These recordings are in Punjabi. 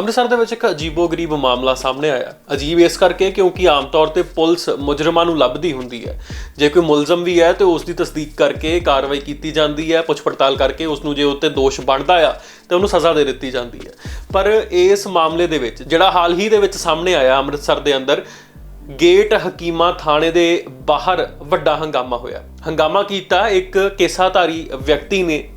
ਅੰਮ੍ਰਿਤਸਰ ਦੇ ਵਿੱਚ ਇੱਕ ਅਜੀਬੋ-ਗਰੀਬ ਮਾਮਲਾ ਸਾਹਮਣੇ ਆਇਆ। ਅਜੀਬ ਇਸ ਕਰਕੇ ਕਿਉਂਕਿ ਆਮ ਤੌਰ ਤੇ ਪੁਲਿਸ ਮੁਜਰਮਾਂ ਨੂੰ ਲੱਭਦੀ ਹੁੰਦੀ ਹੈ। ਜੇ ਕੋਈ ਮੁਲਜ਼ਮ ਵੀ ਹੈ ਤੇ ਉਸ ਦੀ ਤਸਦੀਕ ਕਰਕੇ ਕਾਰਵਾਈ ਕੀਤੀ ਜਾਂਦੀ ਹੈ, ਪੁੱਛ ਪੜਤਾਲ ਕਰਕੇ ਉਸ ਨੂੰ ਜੇ ਉੱਤੇ ਦੋਸ਼ ਬਣਦਾ ਆ, ਤੇ ਉਹਨੂੰ ਸਜ਼ਾ ਦੇ ਦਿੱਤੀ ਜਾਂਦੀ ਹੈ। ਪਰ ਇਸ ਮਾਮਲੇ ਦੇ ਵਿੱਚ, ਜਿਹੜਾ ਹਾਲ ਹੀ ਦੇ ਵਿੱਚ ਸਾਹਮਣੇ ਆਇਆ ਅੰਮ੍ਰਿਤਸਰ ਦੇ ਅੰਦਰ, ਗੇਟ ਹਕੀਮਾ ਥਾਣੇ ਦੇ ਬਾਹਰ ਵੱਡਾ ਹੰਗਾਮਾ ਹੋਇਆ। ਹੰਗਾਮਾ ਕੀਤਾ ਇੱਕ ਕੇਸਾਧਾਰੀ ਵਿਅਕਤੀ ਨੇ,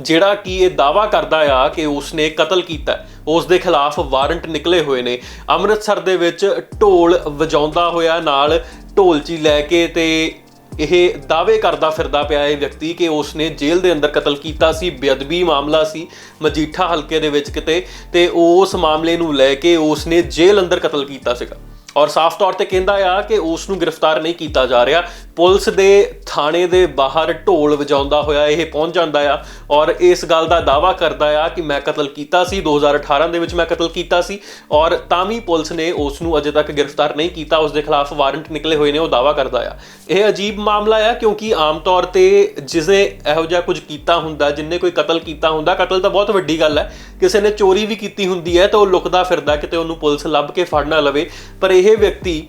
ਜਿਹੜਾ ਕਿ ਇਹ ਦਾਵਾ ਕਰਦਾ ਆ ਕਿ ਉਸਨੇ ਕਤਲ ਕੀਤਾ। ਉਸ ਦੇ ਖਿਲਾਫ ਵਾਰੰਟ ਨਿਕਲੇ ਹੋਏ ਨੇ। ਅੰਮ੍ਰਿਤਸਰ ਦੇ ਵਿੱਚ ਢੋਲ ਵਜਾਉਂਦਾ ਹੋਇਆ ਨਾਲ ਢੋਲਚੀ ਲੈ ਕੇ ਤੇ ਇਹ ਦਾਅਵੇ ਕਰਦਾ ਫਿਰਦਾ ਪਿਆ ਇਹ ਵਿਅਕਤੀ ਕਿ ਉਸ ਨੇ ਜੇਲ੍ਹ ਦੇ ਅੰਦਰ ਕਤਲ ਕੀਤਾ ਸੀ, ਬੇਅਦਬੀ ਮਾਮਲਾ ਸੀ, ਮਜੀਠਾ ਹਲਕੇ ਦੇ ਵਿੱਚ ਕਿਤੇ ਤੇ ਉਸ ਮਾਮਲੇ ਨੂੰ ਲੈ ਕੇ ਉਸਨੇ ਜੇਲ੍ਹ ਅੰਦਰ ਕਤਲ ਕੀਤਾ ਸੀਗਾ। ਔਰ ਸਾਫ਼ ਤੌਰ ਤੇ ਕਹਿੰਦਾ ਆ ਕਿ ਉਸ ਨੂੰ ਗ੍ਰਿਫਤਾਰ ਨਹੀਂ ਕੀਤਾ ਜਾ ਰਿਹਾ। ਪੁਲਿਸ ਦੇ ਥਾਣੇ ਦੇ ਬਾਹਰ ਢੋਲ ਵਜਾਉਂਦਾ ਹੋਇਆ ਇਹ ਪਹੁੰਚ ਜਾਂਦਾ ਆ ਔਰ ਇਸ ਗੱਲ ਦਾ ਦਾਵਾ ਕਰਦਾ ਆ ਕਿ ਮੈਂ ਕਤਲ ਕੀਤਾ ਸੀ 2018 ਦੇ ਵਿੱਚ ਮੈਂ ਕਤਲ ਕੀਤਾ ਸੀ ਔਰ ਤਾਂ ਵੀ ਪੁਲਿਸ ਨੇ ਉਸ ਨੂੰ ਅਜੇ ਤੱਕ ਗ੍ਰਿਫਤਾਰ ਨਹੀਂ ਕੀਤਾ ਉਸ ਦੇ ਖਿਲਾਫ ਵਾਰੰਟ ਨਿਕਲੇ ਹੋਏ ਨੇ, ਉਹ ਦਾਵਾ ਕਰਦਾ ਆ। ਇਹ ਅਜੀਬ ਮਾਮਲਾ ਆ ਕਿਉਂਕਿ ਆਮ ਤੌਰ ਤੇ ਜਿਸਨੇ ਇਹੋ ਜਿਹਾ ਕੁਝ ਕੀਤਾ ਹੁੰਦਾ, ਜਿੰਨੇ ਕੋਈ ਕਤਲ ਕੀਤਾ ਹੁੰਦਾ, ਕਤਲ ਤਾਂ ਬਹੁਤ ਵੱਡੀ ਗੱਲ ਹੈ। ਕਿਸੇ ਨੇ ਚੋਰੀ ਵੀ ਕੀਤੀ ਹੁੰਦੀ ਹੈ ਤਾਂ ਉਹ ਲੁਕਦਾ ਫਿਰਦਾ, ਕਿਤੇ ਉਹਨੂੰ ਪੁਲਿਸ ਲੱਭ ਕੇ ਫੜ ਨਾ ਲਵੇ। ਪਰ ਇਹ ਵਿਅਕਤੀ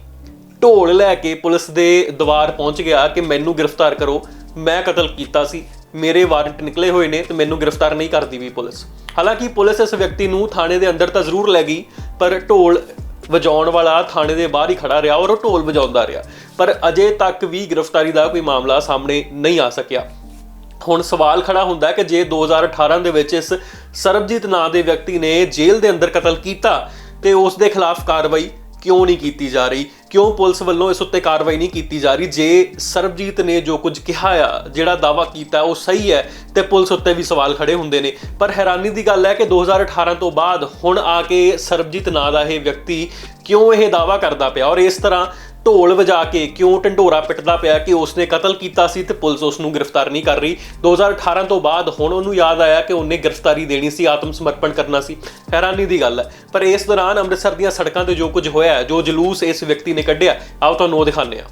ਢੋਲ ਲੈ ਕੇ ਪੁਲਿਸ ਦੇ ਦਵਾਰ ਪਹੁੰਚ ਗਿਆ ਕਿ ਮੈਨੂੰ ਗ੍ਰਿਫਤਾਰ ਕਰੋ। ਮੈਂ ਕਤਲ ਕੀਤਾ ਸੀ। ਮੇਰੇ ਵਾਰੰਟ ਨਿਕਲੇ ਹੋਏ ਨੇ ਤੇ ਮੈਨੂੰ ਗ੍ਰਿਫਤਾਰ ਨਹੀਂ ਕਰਦੀ ਵੀ ਪੁਲਿਸ। ਹਾਲਾਂਕਿ ਪੁਲਿਸ ਇਸ ਵਿਅਕਤੀ ਨੂੰ ਥਾਣੇ ਦੇ ਅੰਦਰ ਤਾਂ ਜ਼ਰੂਰ ਲੈ ਗਈ, ਪਰ ਢੋਲ ਵਜਾਉਣ ਵਾਲਾ ਥਾਣੇ ਦੇ ਬਾਹਰ ਹੀ ਖੜਾ ਰਿਹਾ ਔਰ ਉਹ ਢੋਲ ਵਜਾਉਂਦਾ ਰਿਹਾ। ਪਰ ਅਜੇ ਤੱਕ ਵੀ ਗ੍ਰਿਫਤਾਰੀ ਦਾ ਕੋਈ ਮਾਮਲਾ ਸਾਹਮਣੇ ਨਹੀਂ ਆ ਸਕਿਆ। ਹੁਣ ਸਵਾਲ ਖੜਾ ਹੁੰਦਾ ਹੈ ਕਿ ਜੇ 2018 ਦੇ ਵਿੱਚ ਇਸ ਸਰਬਜੀਤ ਨਾਂ ਦੇ ਵਿਅਕਤੀ ਨੇ ਜੇਲ੍ਹ ਦੇ ਅੰਦਰ ਕਤਲ ਕੀਤਾ ਤੇ ਉਸ ਦੇ ਖਿਲਾਫ ਕਾਰਵਾਈ ਕਿਉਂ ਨਹੀਂ ਕੀਤੀ ਜਾ ਰਹੀ? ਕਿਉਂ ਪੁਲਿਸ ਵੱਲੋਂ ਇਸ ਉੱਤੇ ਕਾਰਵਾਈ ਨਹੀਂ ਕੀਤੀ ਜਾ ਰਹੀ? ਜੇ ਸਰਬਜੀਤ ਨੇ ਜੋ ਕੁਝ ਕਿਹਾ ਆ, ਜਿਹੜਾ ਦਾਵਾ ਕੀਤਾ, ਉਹ ਸਹੀ ਹੈ ਤੇ ਪੁਲਿਸ ਉੱਤੇ ਵੀ ਸਵਾਲ ਖੜੇ ਹੁੰਦੇ ਨੇ। ਪਰ ਹੈਰਾਨੀ ਦੀ ਗੱਲ ਹੈ ਕਿ 2018 ਤੋਂ ਬਾਅਦ ਹੁਣ ਆ ਕੇ ਸਰਬਜੀਤ ਨਾਂ ਦਾ ਇਹ ਵਿਅਕਤੀ ਕਿਉਂ ਇਹ ਦਾਵਾ ਕਰਦਾ ਪਿਆ? ਔਰ ਇਸ ਤਰ੍ਹਾਂ ਢੋਲ ਵਜਾ ਕੇ ਕਿਉਂ ਢੰਡੋਰਾ ਪਿੱਟਦਾ ਪਿਆ ਕਿ ਉਸਨੇ ਕਤਲ ਕੀਤਾ ਸੀ ਤੇ ਪੁਲਿਸ ਉਸ ਨੂੰ ਗ੍ਰਿਫਤਾਰ ਨਹੀਂ ਕਰ ਰਹੀ? 2018 ਤੋਂ ਬਾਅਦ ਹੁਣ ਉਹਨੂੰ ਯਾਦ ਆਇਆ ਕਿ ਉਹਨੇ ਗ੍ਰਿਫਤਾਰੀ ਦੇਣੀ ਸੀ, ਆਤਮ ਸਮਰਪਣ ਕਰਨਾ ਸੀ। ਹੈਰਾਨੀ ਦੀ ਗੱਲ ਹੈ। ਪਰ ਇਸ ਦੌਰਾਨ ਅੰਮ੍ਰਿਤਸਰ ਦੀਆਂ ਸੜਕਾਂ ਤੇ ਜੋ ਕੁਝ ਹੋਇਆ ਜੋ ਜਲੂਸ ਇਸ ਵਿਅਕਤੀ ਨੇ ਕੱਢਿਆ, ਆਓ ਤੁਹਾਨੂੰ ਉਹ ਦਿਖਾਉਂਦੇ ਹਾਂ।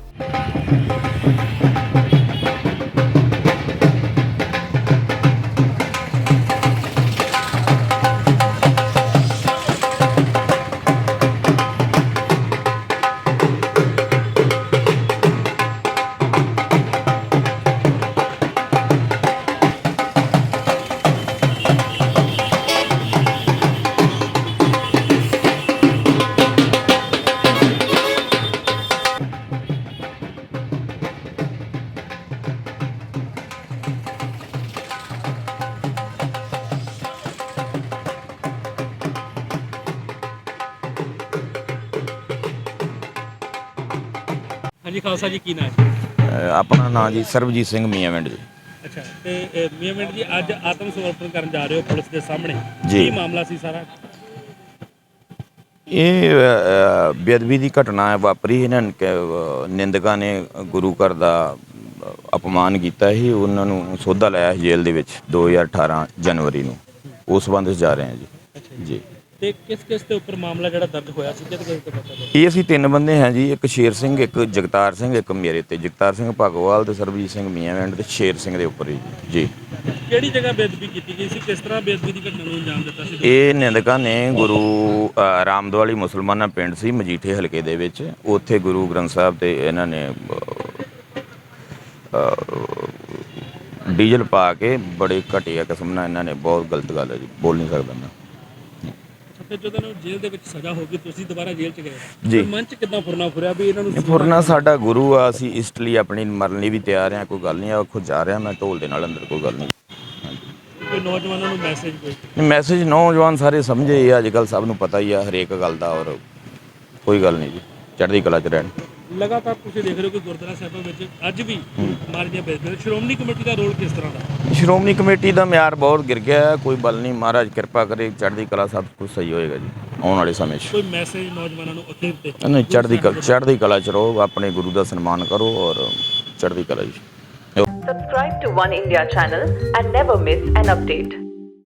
ਹਾਂਜੀ ਖਾਲਸਾ ਜੀ ਕੀ ਨਾਮ ਹੈ? ਅਹ ਆਪਣਾ ਨਾਂ ਜੀ ਸਰਬਜੀਤ ਸਿੰਘ ਮੀਆਂਵਿੰਡ ਜੀ। ਅੱਛਾ ਤੇ ਅ, ਮੀਆਂ ਮਿੰਟ ਜੀ ਅੱਜ ਆਤਮ ਸਮਰਪਣ ਕਰਨ ਜਾ ਰਹੇ ਹੋ ਪੁਲਿਸ ਦੇ ਸਾਹਮਣੇ। ਜੀ। ਕੀ ਮਾਮਲਾ ਸੀ ਸਾਰਾ? ਇਹ ਅਹ, ਬੇਅਦਬੀ ਦੀ ਘਟਨਾ ਹੈ ਵਾਪਰੀ ਇਹਨਾਂ ਨੇ ਕਿ, ਅਹ, ਨਿੰਦਕਾਂ ਨੇ ਗੁਰੂ ਘਰ ਦਾ ਅਹ, ਅਪਮਾਨ ਕੀਤਾ ਸੀ ਉਹਨਾਂ ਨੂੰ ਸੋਧਾ ਲਾਇਆ ਸੀ ਜੇਲ੍ਹ ਦੇ ਵਿੱਚ 2018 ਜਨਵਰੀ ਨੂੰ। ਉਸ ਸੰਬੰਧ ਜਾ ਰਹੇ ਹਾਂ ਜੀ। ਜੀ। ਤੇ ਕਿਸ ਕਿਸ ਦੇ ਉੱਪਰ ਮਾਮਲਾ ਜਿਹੜਾ ਦਰਜ ਹੋਇਆ ਸੀ? ਕਿਹਦੇ ਕਿਹਦੇ ਤੇ ਪਤਾ ਲੱਗਾ ਇਹ ਅਸੀਂ ਤਿੰਨ ਬੰਦੇ ਹਾਂ ਜੀ ਇੱਕ ਸ਼ੇਰ ਸਿੰਘ ਇੱਕ ਜਗਤਾਰ ਸਿੰਘ ਇੱਕ ਮੇਰੇ ਤੇ ਜਗਤਾਰ ਸਿੰਘ ਭਗਵਾਲ ਤੇ ਸਰਬਜੀਤ ਸਿੰਘ ਮੀਆਂਵਿੰਡ ਤੇ ਸ਼ੇਰ ਸਿੰਘ ਦੇ ਉੱਪਰ ਜੀ ਜੀ। ਕਿਹੜੀ ਜਗ੍ਹਾ ਬੇਅਦਬੀ ਕੀਤੀ ਗਈ ਸੀ? ਕਿਸ ਤਰ੍ਹਾਂ ਬੇਅਦਬੀ ਦੀ ਘਟਨਾ ਨੂੰ ਅੰਜਾਮ ਦਿੱਤਾ ਸੀ? ਇਹ ਨਿੰਦਕਾਂ ਨੇ ਗੁਰੂ ਰਾਮਦਵਾਲੀ ਮੁਸਲਮਾਨਾਂ ਪਿੰਡ ਸੀ ਮਜੀਠੇ ਹਲਕੇ ਦੇ ਵਿੱਚ। ਉੱਥੇ ਗੁਰੂ ਗ੍ਰੰਥ ਸਾਹਿਬ ਤੇ ਇਹਨਾਂ ਨੇ ਡੀਜ਼ਲ ਪਾ ਕੇ ਬੜੇ ਘਟੀਆ ਕਿਸਮ ਨਾਲ ਇਹਨਾਂ ਨੇ ਬਹੁਤ ਗਲਤ ਗੱਲ ਹੈ ਜੀ ਬੋਲ ਨਹੀਂ ਸਕਦਾ ਮੈਂ। ਤੇ ਜਦੋਂ ਨੂੰ ਜੇਲ੍ਹ ਦੇ ਵਿੱਚ ਸਜ਼ਾ ਹੋ ਗਈ ਤੁਸੀਂ ਦੁਬਾਰਾ ਜੇਲ੍ਹ ਚ ਗਏ। ਜੀ। ਫਿਰ ਮਨ ਚ ਕਿੱਦਾਂ ਫੁਰਨਾ ਫੁਰਿਆ ਵੀ ਇਹਨਾਂ ਨੂੰ ਫੁਰਨਾ ਸਾਡਾ ਗੁਰੂ ਆ ਅਸੀਂ ਇਸ ਲਈ ਆਪਣੀ ਮਰਨ ਲਈ ਵੀ ਤਿਆਰ ਹਾਂ ਕੋਈ ਗੱਲ ਨਹੀਂ ਆ ਖੁਦ ਜਾ ਰਿਹਾ ਮੈਂ ਢੋਲ ਦੇ ਨਾਲ ਅੰਦਰ ਕੋਈ ਗੱਲ ਨਹੀਂ। ਕੋਈ ਨੌਜਵਾਨਾਂ ਨੂੰ ਮੈਸੇਜ ਕੋਈ? ਮੈਸੇਜ ਨੌਜਵਾਨ ਸਾਰੇ ਸਮਝੇ ਹੀ ਅੱਜ ਕੱਲ ਸਭ ਨੂੰ ਪਤਾ ਹੀ ਆ ਹਰੇਕ ਗੱਲ ਦਾ ਔਰ ਕੋਈ ਗੱਲ ਨਹੀਂ ਜੀ ਚੜ੍ਹਦੀ ਕਲਾ ਚ ਰਹਿਣ। ਲਗਾਤਾਰ ਤੁਸੀਂ ਦੇਖ ਰਹੇ ਹੋ ਕਿ ਗੁਰਦੁਆਰਾ ਸਾਹਿਬਾਂ ਵਿੱਚ ਅੱਜ ਵੀ ਮਾਰੀਆਂ ਬੇਦਬੀਆਂ ਸ਼੍ਰੋਮਣੀ ਕਮੇਟੀ ਦਾ ਰੋਲ ਕਿਸ ਤਰ੍ਹਾਂ ਦਾ? ਸ਼੍ਰੋਮਣੀ ਕਮੇਟੀ ਦਾ ਮਿਆਰ ਬਹੁਤ ਗਿਰ ਗਿਆ ਹੈ। ਕੋਈ ਬਲ ਨਹੀਂ। ਮਹਾਰਾਜ ਕਿਰਪਾ ਕਰੇ ਚੜ੍ਹਦੀ ਕਲਾ ਸਭ ਕੁਝ ਸਹੀ ਹੋਏਗਾ ਜੀ ਆਉਣ ਵਾਲੇ ਸਮੇਂ 'ਚ। ਕੋਈ ਮੈਸੇਜ ਨੌਜਵਾਨਾਂ ਨੂੰ ਅਖੀਰ ਤੇ ਨਹੀਂ ਚੜ੍ਹਦੀ ਕਲਾ ਚੜ੍ਹਦੀ ਕਲਾ 'ਚ ਰਹੋ। ਆਪਣੇ ਗੁਰੂ ਦਾ ਸਨਮਾਨ ਕਰੋ ਔਰ ਚੜ੍ਹਦੀ ਕਲਾ ਜੀ Subscribe to One India channel and never miss an update.